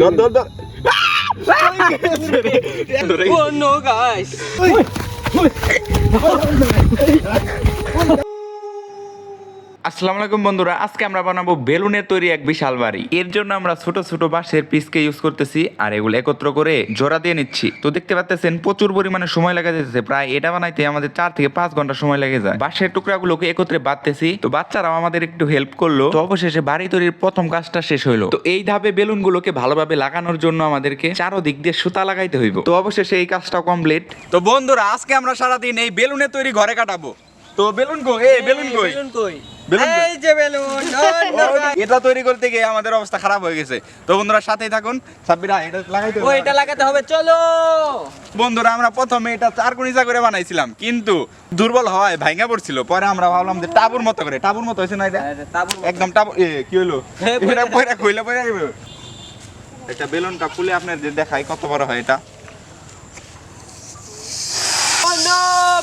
ধর ধর ধর Oh no guys. আসসালামু আলাইকুম বন্ধুরা, আজকে আমরা বানাবো বেলুনের তৈরি এক বিশাল বাড়ি। এর জন্য আমরা ছোট ছোট বাঁশের পিসকে ইউজ করতেছি আর এগুলো একত্র করে জোড়া দিয়ে নিচ্ছি। তো দেখতে পাচ্ছেন প্রচুর পরিমাণে সময় লেগে যেতেছে। প্রায় এটা বানাইতে আমাদের চার থেকে পাঁচ ঘণ্টা সময় লেগে যায়। বাঁশের টুকরাগুলোকে একত্রে বাঁধতেছি। তো বাচ্চারাও আমাদের একটু হেল্প করল। তো অবশেষে বাড়ি তৈরির প্রথম কাজটা শেষ হইল। তো এই ধাপে বেলুনগুলোকে ভালোভাবে লাগানোর জন্য আমাদেরকে চারোদিক দিয়ে সুতা লাগাইতে হইব। তো অবশেষে এই কাজটা কমপ্লিট তো বন্ধুরা, আজকে আমরা সারাদিন এই বেলুনের তৈরি ঘরে কাটাবো। তো বেলুন কো এই বেলুন কই? বেলুন কই? এই যে বেলুন. এটা তৈরি করতে গিয়ে আমাদের অবস্থা খারাপ হয়ে গেছে। তো বন্ধুরা সাথেই থাকুন। সাব্বিরা এটা লাগাইতে হবে। ওইটা লাগাতে হবে চলো। বন্ধুরা আমরা প্রথমে এটা চার করে বানাইছিলাম কিন্তু দুর্বল হওয়ায় ভাঙা পড়ছিল। পরে আমরা ভাবলাম যে টাবুর মতো করে টাবুর মতো হয়েছে না এটা? একদম টাবু কি হলো এটা পয়রা। কইলা পয়রা একটা বেলুনটা খুলে আপনার যে দেখাই কত বড় হয় এটা।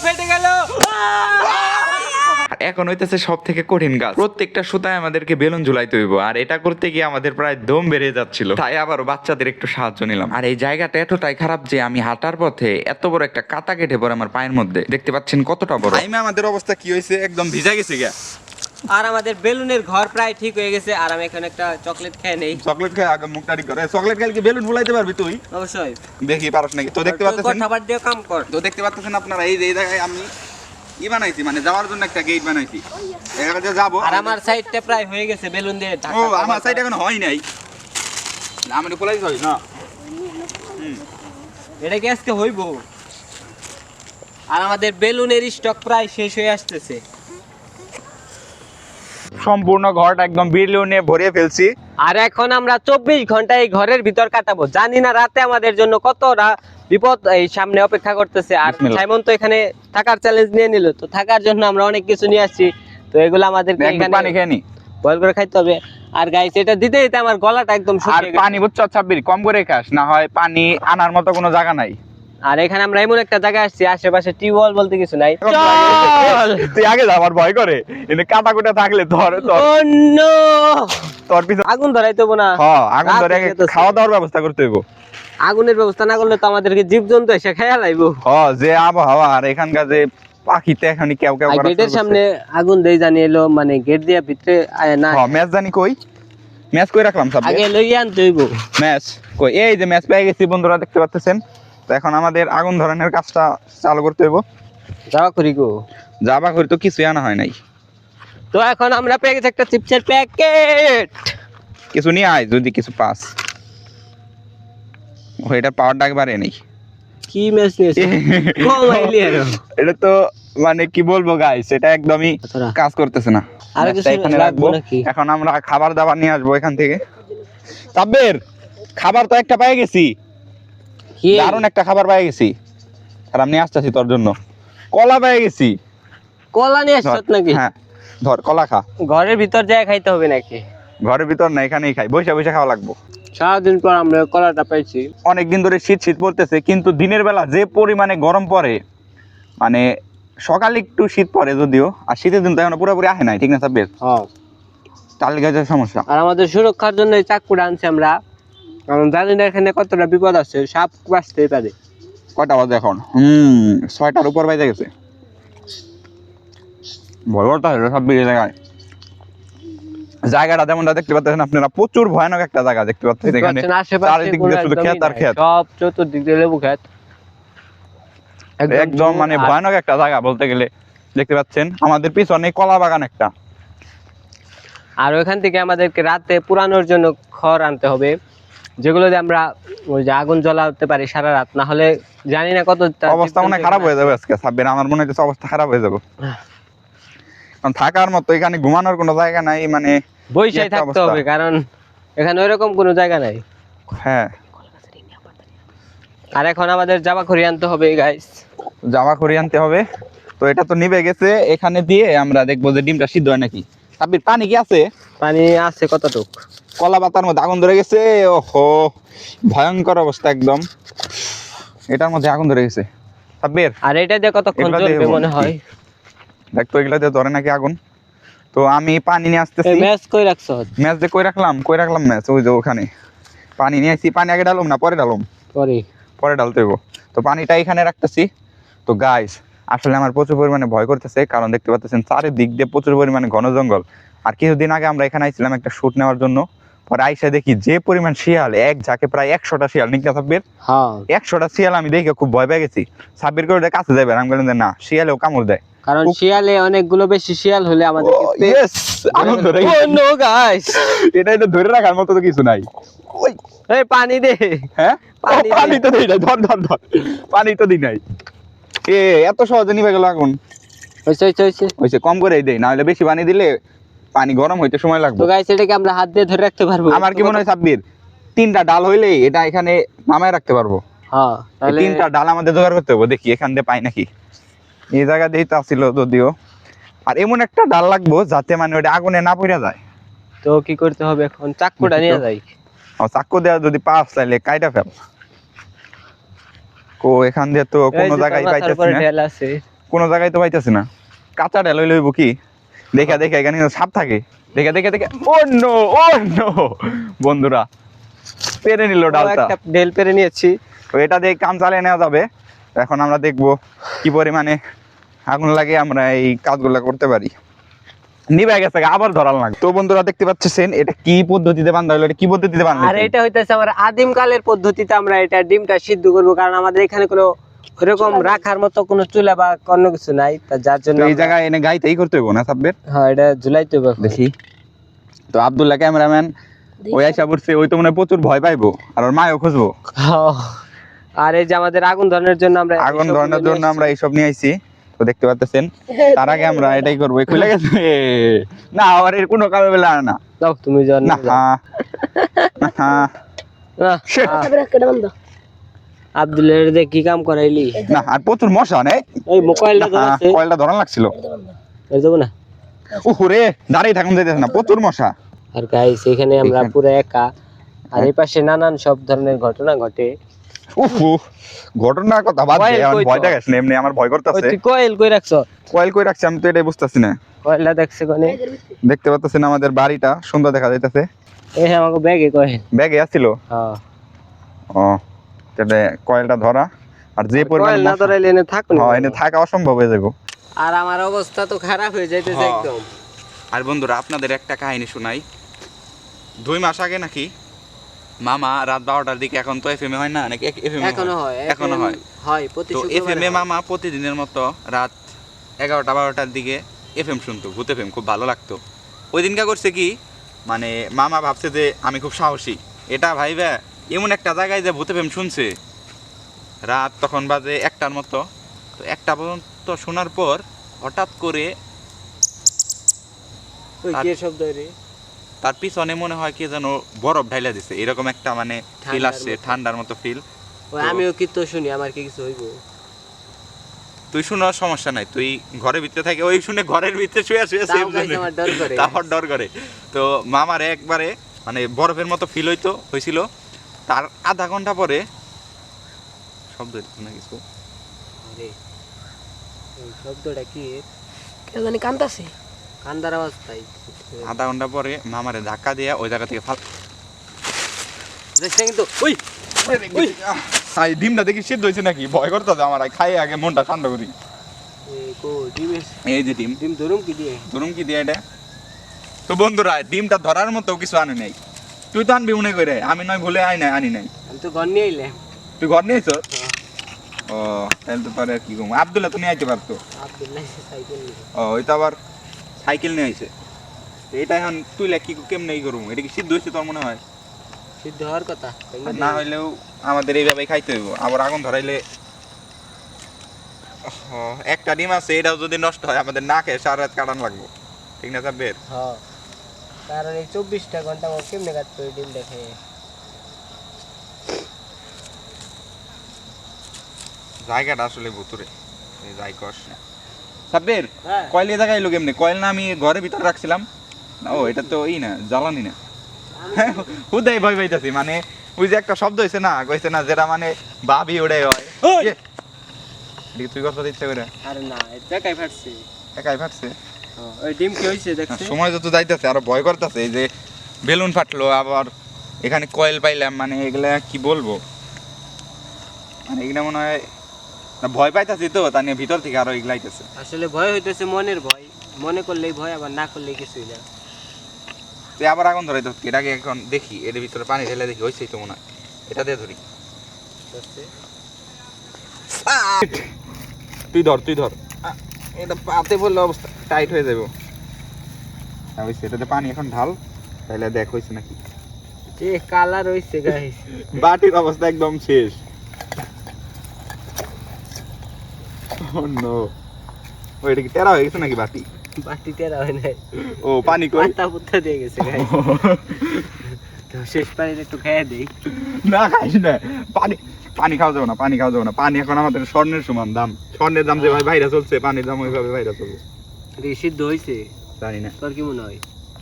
ফেটে গেল। আর এখন হইতেছে সব থেকে কঠিন কাজ। প্রত্যেকটা সুতায় আমাদেরকে বেলুন ঝুলাইতে হইব আর এটা করতে গিয়ে আমাদের প্রায় দম বেড়ে যাচ্ছিল। তাই আবার বাচ্চাদের একটু সাহায্য নিলাম। আর এই জায়গাটা এতটাই খারাপ যে আমি হাঁটার পথে এত বড় একটা কাটা কেটে পড়ে আমার পায়ের মধ্যে। দেখতে পাচ্ছেন কতটা বড়। টাইমে আমাদের অবস্থা কি হয়েছে? একদম ভিজা গেছে গিয়া। আর আমাদের বেলুনের ঘর প্রায় ঠিক হয়ে গেছে আর আমি এখন একটা চকলেট খেয়ে নেই। চকলেট খেয়ে আগে মুখটা ঠিক করে। চকলেট খেলে কি বেলুন ফুলাইতে পারবি তুই? অবশ্যই। দেখি পারস নাকি? তো দেখতে পাচ্ছেন খাবার দিয়ে কাম কর। তো দেখতে পাচ্ছেন আপনারা এই যে এই জায়গায় আমি ই বানাইছি মানে যাওয়ার জন্য একটা গেট বানাইছি। এখানে যে যাব। আর আমার সাইডটা প্রায় হয়ে গেছে বেলুন দিয়ে ঢাকা ও আমার সাইড এখন হয় নাই। আমি খোলাই হয় না? এটা কি আজকে হইব? আর আমাদের বেলুনের স্টক প্রায় শেষ হয়ে আসতেছে। সম্পূর্ণ ঘরটা একদম বেলুনে ভরে ফেলছি। আর এখন আমরা চব্বিশ ঘণ্টা এই ঘরের ভিতর কাটাবো। জানি না রাতে আমাদের জন্য কতটা বিপদ এই সামনে অপেক্ষা করতেছে। আর সাইমন তো এখানে থাকার চ্যালেঞ্জ নিয়ে নিল। তো থাকার জন্য আমরা অনেক কিছু নিয়ে আসছি। তো এগুলো আমাদেরকে একটু পানি খেয়ে নি। বয়ল করে খাইতে হবে। আর গাইস এটা দিতে দিতে আমার গলাটা একদম আর পানি বুঝছ ছাব্বির কম করে খাস না হয় পানি আনার মতো কোনো জায়গা নাই। আর এখানে আমরা এমন একটা জায়গায় আসছি আশেপাশে টিউবওয়েল বলতে কিছু নাই। তুই আগে যা আমার ভয় করে। কিন্তু কাটা কুটা থাকলে ধর তোর Oh! তোর পিছনে আগুন ধরাইতে না। হ্যাঁ আগুন ধরে। খাওয়া দাওয়ার ব্যবস্থা করতে হইব। আগুনের ব্যবস্থা না করলে তো আমাদেরকে জীবজন্তু এসে খেয়া লাইবো। হ যে আবহাওয়া আর এখানকার যে পাখিতে এখানে কেউ কেউ গেটের সামনে আগুন দেই জানি এলো মানে গেট দিয়া ভিতরে না। ম্যাচ জানি কই? ম্যাচ কই রাখলাম সাব্বির আগে লইয়া আনতে হইব। ম্যাচ কই? এই যে ম্যাচ পেয়ে গেছি বন্ধুরা দেখতে পাচ্ছেন তো এখন আমাদের আগুন ধরানোর কাজটা চালু করতে হইব। যাওয়া করি গো। যাবা করি তো কিছুই আনা হয় নাই। তো এখন আমরা পেয়ে গেছি একটা চিপসের প্যাকেট। কিছু নিয়ে আয় যদি কিছু পাস। ও পাওয়ারটা একবারে নেই। কি ম্যাচ নিয়েছে? এটা তো মানে কি বলব গাইস এটা একদমই আচ্ছা। কাজ করতেছে না। আরও কিছু এখানে রাখব। এখন আমরা খাবার দাবার নিয়ে আসব এখান থেকে। তাব্বের খাবার তো একটা পেয়ে গেছি। কি? দারুণ একটা খাবার পেয়ে গেছি। আর আমি আসতেছি তোর জন্য। কলা পেয়ে গেছি। কলা নিয়ে আসছ নাকি? হ্যাঁ। ধর কলা খা। ঘরের ভিতর যায় খাইতে হবে নাকি? ঘরের ভিতর না এখানেই খাই। বসে বসে খাওয়া লাগবো। সারাদিন পর আমরা কলাটা পাইছি। অনেকদিন ধরে শীত শীত পড়তেছে কিন্তু দিনের বেলা যে পরিমাণে গরম পড়ে মানে সকালে একটু শীত পড়ে যদিও আর শীতের দিন তো এখন পুরোপুরি আসে নাই ঠিক না সাব্বির? হ্যাঁ। তাল গাছের সমস্যা। আর আমাদের সুরক্ষার জন্য এই চাকুটা আনছি আমরা কারণ জানি না এখানে কতটা বিপদ আছে সাপ বাঁচতেই পারে। কয়টা বাজে এখন? হুম ছয়টার উপর বাজে গেছে। ভয়টা হলো সব বেরিয়ে জায়গায়। জায়গাটা যেমনটা দেখতে পাচ্ছেন আপনারা প্রচুর ভয়ানক একটা জায়গা দেখতে পাচ্ছেন এখানে। চারিদিক দিয়ে শুধু ক্ষেত আর ক্ষেত। সব চতুর্দিক দিয়ে লেবু ক্ষেত। একদম মানে ভয়ানক একটা জায়গা বলতে গেলে দেখতে পাচ্ছেন? আমাদের পিছনে কলা বাগান একটা। আর ওইখান থেকে আমাদেরকে রাতে পুরানোর জন্য খড় আনতে হবে যেগুলো দিয়ে আমরা ওই যে আগুন জ্বলাতে পারি সারা রাত। না হলে জানি না কত অবস্থা মনে খারাপ হয়ে যাবে আজকে সাব্বির আমার মনে হচ্ছে অবস্থা খারাপ হয়ে যাবে। থাকার মতো এখানে ঘুমানোর কোনো জায়গা নাই মানে বৈশাই থাকতে হবে কারণ এখানে ওইরকম কোনো জায়গা নাই। হ্যাঁ। আর এখন আমাদের জামা খড়ি আনতে হবে গাইস জামা খড়ি আনতে হবে। তো এটা তো নিবে গেছে এখানে দিয়ে আমরা দেখব যে ডিমটা সিদ্ধ হয় নাকি। সাব্বির পানি কি আছে? পানি আছে কতটুক? কলা পাতার মধ্যে আগুন ধরে গেছে ওহো ভয়ঙ্কর অবস্থা একদম। এটার মধ্যে আগুন ধরে গেছে। সাব্বির আর এটা দিয়ে কতক্ষণ চলবে মনে হয়? দেখ তো এগুলা দিয়ে ধরে নাকি আগুন? তো আমি পানি নিয়ে আসতেছি। ম্যাচ কই রাখছো ম্যাচ যে কই রাখলাম? কই রাখলাম ম্যাচ? ওই যে ওখানে। পানি নিয়ে আসছি পানি আগে ডালুম না? পরে ডালুম পরে। পরে ডালতে হইব। তো পানিটা এখানে রাখতেছি। তো গাইস আসলে আমার প্রচুর পরিমাণে ভয় করতেছে কারণ দেখতে পাচ্ছেন চারিদিক দিয়ে প্রচুর পরিমাণে ঘন জঙ্গল। আর কিছুদিন আগে আমরা এখানে আইছিলাম একটা শুট নেওয়ার জন্য। পরে আইসা দেখি যে পরিমাণ শিয়াল এক ঝাঁকে প্রায় একশোটা শিয়াল সাব্বির হ্যাঁ। একশোটা শিয়াল আমি দেখে খুব ভয় পেয়ে গেছি। সাব্বির করে ওটা কাছে যাবে আমি বললাম না শিয়ালেও কামড় দেয়। কারণ শিয়ালে অনেকগুলো বেশি শিয়াল হলে আমাদের। নো এটা এটা ধরে রাখার মতো তো কিছু নাই। এই পানি দে। হ্যাঁ? পানি তো দিই নাই ধর ধর ধর। পানি তো দিই নাই। এ এত সহজে নিভে গেল আগুন হইছে হইছে হইছে। হয়েছে কম করেই দেই না হলে বেশি পানি দিলে পানি গরম হইতে সময় লাগবে। তো গাইস এটাকে আমরা হাত দিয়ে ধরে রাখতে পারব। আমার কি মনে হয় সাব্বির? তিনটা ডাল হইলে এটা এখানে নামায় রাখতে পারব। হ্যাঁ তাহলে তিনটা ডাল আমাদের জোগাড় করতে হবে। দেখি এখান দিয়ে পাই নাকি? এই জায়গা দিয়েই তো আসছিল যদিও। আর এমন একটা ডাল লাগবো যাতে মানে ওটা আগুনে না পড়ে যায়। তো কি করতে হবে এখন? চাক্কুটা নিয়ে যাই। আর চাক্কু দেওয়া যদি পাস তাহলে কাইটা ফেল। কো এখান দিয়ে তো কোনো জায়গায় পাইতেছি না। কোনো জায়গায় তো পাইতেছি না। কাঁচা ডাল হইলে হইব কি? দেখা দেখা এখানে সাপ থাকে। দেখা দেখা দেখা। Oh no oh no. বন্ধুরা পেরে নিল ডালটা। ঢেল পেরে নিয়েছি। তো এটা দিয়ে কাম চালিয়ে নেওয়া যাবে। এখন আমরা দেখব কি পরিমাণে আগুন লাগে আমরা এই কাজগুলো করতে পারি। নিবে গেছে আবার ধরাল লাগে। তো বন্ধুরা দেখতে পাচ্ছেন এটা কি পদ্ধতিতে বান্ধা হলো এটা কি পদ্ধতিতে বান্ধা আর এটা হইতেছে আমার আদিম কালের পদ্ধতিতে আমরা এটা ডিমটা সিদ্ধ করব কারণ আমাদের এখানে কোনো এরকম রাখার মতো কোনো চুলা বা অন্য কিছু নাই তা যার জন্য এই জায়গায় এনে গাইতেই করতে হইব না সাব্বের? হ্যাঁ এটা ঝুলাইতে হবে এখন। দেখি। তো আব্দুল্লাহ ক্যামেরাম্যান ওই আইসা পড়ছে ওই তো মনে প্রচুর ভয় পাইবো আর ওর মায়ও খুঁজবো। হ্যাঁ। আর এই যে আমাদের আগুন ধরানোর জন্য আমরা আগুন ধরানোর জন্য আমরা এইসব নিয়ে আইছি তো দেখতে পাচ্ছেন তার আগে আমরা এটাই করব খুলে গেছে। না আর এর কোনো কামে বেলা না। যাও তুমি যাও না নিয়ে যাও। না না, আব্দুলের দিয়ে কি কাম করাইলি? না আর প্রচুর মশা নেই এই মোবাইলটা ধরাছে কয়েলটা ধরান লাগছিল। এই যাব না। দাঁড়িয়ে থাকুন যাইতেছে না প্রচুর মশা। আর গাইস এখানে আমরা পুরো একা। আর এই পাশে নানান সব ধরনের ঘটনা ঘটে। উহু ঘটনার কথা বাদ কয়েল দে আমার কই ভয়টা গেছে এমনি আমার ভয় করতেছে। তুই কয়েল কই রাখছ? কয়েল কই রাখছি আমি তো এটাই বুঝতেছি না। কয়েলটা দেখছে কোনে? দেখতে পাচ্ছেন আমাদের বাড়িটা সুন্দর দেখা যাইতেছে। এই আমাকে ব্যাগে কয়েল। ব্যাগে আসছিল হ্যাঁ। ও। তাহলে কয়েলটা ধরা। আর যে পরিমাণ না ধরাইলে এনে থাকুন হ্যাঁ এনে থাকা অসম্ভব হয়ে যাব আর আমার অবস্থা তো খারাপ হয়ে যাইতেছে হ্যাঁ। একদম। আর বন্ধুরা আপনাদের একটা কাহিনী শোনাই। দুই মাস আগে নাকি মামা রাত বারোটার দিকে এখন তো এফএম হয় না? নাকি এফএম এখনও হয় এখনও হয়। হয় প্রতি তো এফএম এ মামা প্রতিদিনের মতো রাত এগারোটা বারোটার দিকে এফএম শুনতো ভূত এফএম খুব ভালো লাগতো। ওই দিনকা করছে কি মানে মামা ভাবছে যে আমি খুব সাহসী। এটা ভাইবা এমন একটা জায়গায় যে ভূত এফএম শুনছে। রাত তখন বাজে একটার মতো। তো একটা পর্যন্ত শোনার পর হঠাৎ করে তার পিছনে মনে হয় কি যেন বরফ ঢাইলা দিছে। এরকম একটা মানে ফিল আসছে ঠান্ডার মতো ফিল আমিও কি তো শুনি আমার কি কিছু হইব? তুই শোনার সমস্যা নাই তুই ঘরের ভিতরে থাকে ওই শুনে ঘরের ভিতরে শুয়ে শুয়ে। তারপর ডর করে। তো মামার একবারে মানে বরফের মতো ফিল হইতো হয়েছিল তার আধা ঘণ্টা পরে শব্দ না কিছু? আরে ওই শব্দটা কি? কেউ জানি কান্দাছে। কান্দার আওয়াজ তাই। আধা ঘণ্টা পরে মামারে ধাক্কা দিয়ে ওই জায়গা থেকে ফাল দেখছেন কিন্তু ওই আই ডিমটা দেখি সিদ্ধ হয়েছে নাকি? ভয় করতে আমার আই খাই আগে মনটা ঠান্ডা করি। এই কো ডিমের এই যে ডিম। ডিম ধরুম কি দিয়ে? ধরুন কি দিয়ে এটা? তো বন্ধুরা ডিমটা ধরার মতো কিছু আনে নাই। তুই তো আনবি মনে করে আমি নয় ভুলে আই নাই আনি নাই আমি তো ঘর নিয়ে আইলাম তুই ঘর নিয়েছ হ্যাঁ। ও তাহলে তো পরে কি কম আবদুল্লাহ তুমি আইতে পারতো নিয়ে ও ওই তো আবার সাইকেল নিয়ে আইছে এটা এখন তুই কি কেমনে ই করব এটা কি সিদ্ধ হয়েছে তোর মনে হয় সিদ্ধ হওয়ার কথা না হইলেও আমাদের এইভাবে খাইতে হইব আবার আগুন ধরাইলে একটা ডিম আছে এটাও যদি নষ্ট হয় আমাদের না খেয়ে সারা রাত কাটান লাগবো। ঠিক না বের হ্যাঁ কারণ এই চব্বিশটা ঘণ্টা আমার কেমনে কাটতো ওই ডিম দেখে? জায়গাটা আসলে ভুতুরে এই জায়গস সাব্বির হ্যাঁ। কয়েল এ জায়গায় এলো কেমনে? কয়েল না আমি ঘরের ভিতরে রাখছিলাম। না, ও এটা তো ই না জ্বালানি না। হুদাই ভয় পাইতাছি মানে ওই যে একটা শব্দ হয়েছে না কইছে না যেটা মানে ভাবি ওটাই হয়। ওই! তুই কথা ইচ্ছা করে আরে না এই ফাটছে। একাই ফাটছে? ওই ডিম কি হয়েছে না, দেখছে সময় যত যাইতেছে আরও ভয় করতেছে এই যে বেলুন ফাটলো আবার এখানে কয়েল পাইলাম মানে এগুলা কি বলব? মানে এগুলা মনে হয় না ভয় পাইতাছি তো তা নিয়ে ভিতর থেকে আরও এগুলা আইতেছে আসলে ভয় হইতেছে মনের ভয় মনে করলেই ভয় আবার না করলেই কিছুই না। তুই আবার আগুন ধরে তো এটাকে এখন দেখি এর ভিতরে পানি ঢেলে দেখি হয়েছেই তো মনে হয়। এটা দিয়ে ধরি। তুই ধর তুই ধর। এটা পাতে বললে অবস্থা। টাইট হয়ে যাবে হয়েছে এটাতে পানি এখন ঢাল তাহলে দেখ হয়েছে নাকি? যে কালার হইছে গাইস বাটির অবস্থা একদম শেষ। Oh no. ও কি টেরা হয়ে গেছে নাকি বাটি? বাটি তেরা হয় নাই। ও পানি কই? পাতা পুত্তা দিয়ে গেছে গাইস তো শেষ পানিতে একটু খেয়ে দেই। না খাইস না। পানি পানি খাওয়া যাবে না পানি খাওয়া যাবে না। পানি এখন আমাদের স্বর্ণের সমান দাম। স্বর্ণের দাম যে ভাই বাইরে চলছে পানির দাম ওইভাবে বাইরে চলবে এটা সিদ্ধ হইছে? জানি না তোর কি মনে হয়?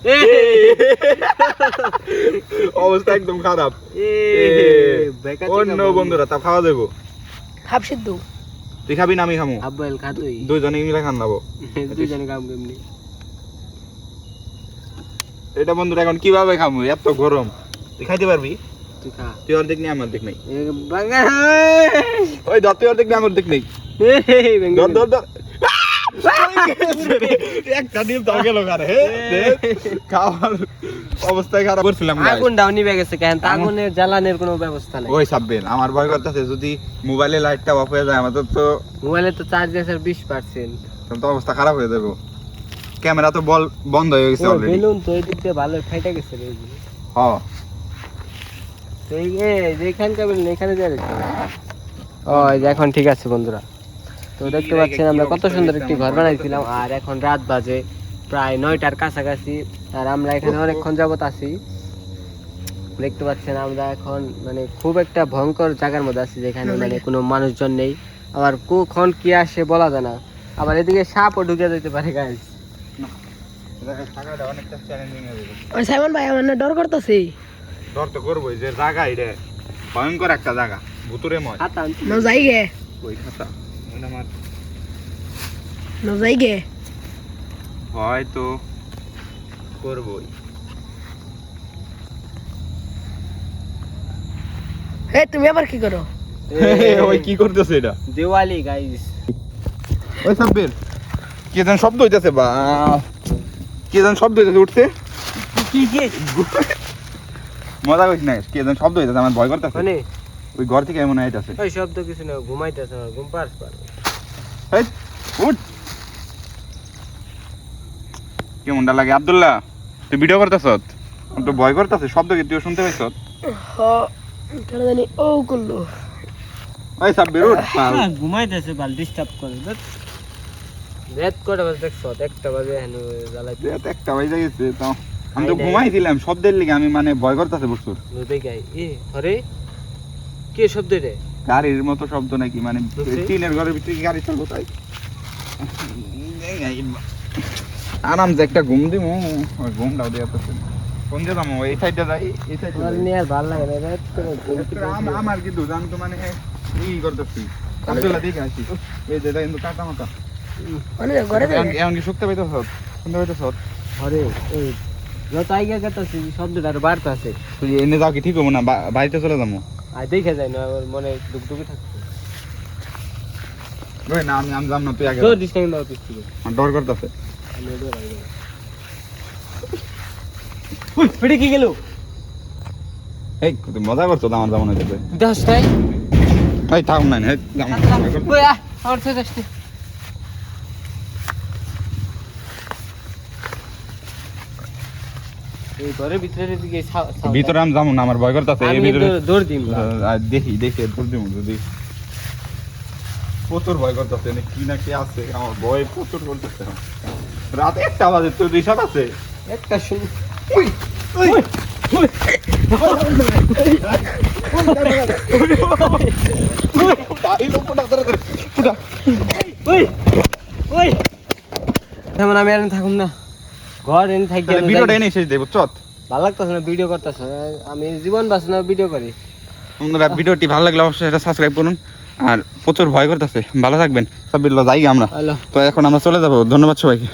অবস্থা একদম খারাপ। অন্য বন্ধুরা তা খাওয়া দেবো হাফ সিদ্ধ। তুই খাবি না আমি খামু। আব্বাইল দুইজনে মিলে খান নেব কেমনি এটা বন্ধুরা এখন কীভাবে খামু? এত গরম। তুই খাইতে পারবি? তুই খা। তুই অর্ধেক নেই আমার অর্ধেক নেই। ওই ধর তুই অর্ধেক নেই আমার অর্ধেক নেই। ধর ধর ধর। একটা ডিম তো গেল কারে খাওয়ার অবস্থায় খারাপ। করছিলাম আগুন ডাউন নিবে গেছে কেন? আগুনের জ্বালানোর কোনো ব্যবস্থা নাই। ওই সাব্বেন আমার ভয় করতেছে যদি মোবাইলে লাইটটা অফ হয়ে যায় আমাদের তো মোবাইলে তো চার্জ আছে বিশ পার্সেন্ট তখন তো অবস্থা খারাপ হয়ে যাবে। ক্যামেরা তো বল বন্ধ হয়ে গেছে অলরেডি বেলুন তো এই দিয়ে ভালো ফাইটা গেছে রে হ্যাঁ তো এই এ যেখানকার বেলুন এখানে যা রেখে ও যে এখন ঠিক আছে বন্ধুরা। তো দেখতে পাচ্ছেন আমরা কত সুন্দর একটি ঘর বানাইছিলাম আর এখন রাত বাজে প্রায় নয়টার কাছাকাছি আর আমরা এখানে অনেকক্ষণ যাবত আছি। দেখতে পাচ্ছেন আমরা এখন মানে খুব একটা ভয়ঙ্কর জায়গার মধ্যে আছি যেখানে মানে কোনো মানুষজন নেই। আবার কখন কি আসে বলা যায় না। আবার এদিকে সাপও ঢুকে যেতে পারে গাইজ সাইমন ভাই আমার না ডর করতেছে। ধর তো করব যে জায়গা এটা ভয়ঙ্কর একটা জায়গা ভুতুরে ময়। হাত যাই গে। ওই খাতা ওটা আমার গে হয়তো করবই তুমি আবার কি করো? ওই কি করতেছে এটা? দিওয়ালি গাইজ ওই সাব্বির কে যেন শব্দ হইতেছে বা? কে যেন শব্দ হইতেছে উঠছে কি কি? মজা করিস না কে যেন শব্দ হইতেছে আমার ভয় করতেছে। মানে? ওই ঘর থেকে এমন ওই শব্দ কিছু না ঘুমাইতেছে আমার ঘুম পাস পার। এই, উঠ। কেমনটা লাগে? আব্দুল্লাহ তুই ভিডিও করতেছ তো ভয় করতেছে শব্দ কি তুই শুনতে পাইছ কেন জানি ও করল। ওই সাব্বির উঠ। ঘুমাইতেছে বাল ডিস্টার্ব করে দেখ। রাত কটা বাজে দেখছ একটা বাজে হেন জ্বালাই রাত একটা বাজে গেছে তো আমি তো আই নাই। ঘুমাইছিলাম শব্দের লিগে আমি মানে ভয় করতেছে নদী এ আরে কে শব্দ রে গাড়ির মতো শব্দ নাকি? মানে। টিনের ঘরের ভিতরে কি গাড়ি চলবো তাই? আরাম যে একটা ঘুম দিমু ওই ঘুমটাও দিয়ে তো কোন যাব এই সাইডে যাই এই সাইডে আমার নিয়ে আর ভালো লাগে না আমার কিন্তু আমি তো মানে ই করতেছি। আব্দুল্লাহ দেখে আসি। এই যে কিন্তু কাটা মাথা। মানে ঘরে যাই এমন কি শুকতে পাইতেছ? শুনতে পাইতেছ? আরে এই যত আইগা গেতাছি শব্দটা আর বাড়তাছে তুই এনে যাও কি ঠিক হব না? বা- বাড়িতে চলে যাব আর দেখে যায় না আমার মনে দুকদুকি থাকছে। ওই না আমি আমি যাম না তুই আগে তো ডিস্টেন্স দাও পিছ থেকে। ডর করতেছে। পেটে কি গেল? এই তুই মজা করছ আমার যাব না যেতে দশ তাই? এই না আমার আসতে এই ঘরের ভিতরে দিকে আমি যাব না আমার ভয় করতেছে এই ভিতরে দৌড় দিম দেখি দেখি তোর দিব যদি। প্রচুর ভয় করতেছে কি না কি আছে আমার ভয় প্রচুর করতেছে। রাত একটা বাজে তোর রিসার্ট আছে? একটা। ওই ওই আমি আর থাকুম না। ঘর এনে থাকি ভিডিওটা এনে শেষ দেব চত ভালো লাগতেছে না ভিডিও করতেছে? আমি জীবন বাঁচানো ভিডিও করি। বন্ধুরা ভিডিওটি ভালো লাগলে অবশ্যই এটা সাবস্ক্রাইব করুন। আর প্রচুর ভয় করতেছে। ভালো থাকবেন। সব যাই আমরা। তো এখন আমরা চলে যাব। ধন্যবাদ সবাইকে।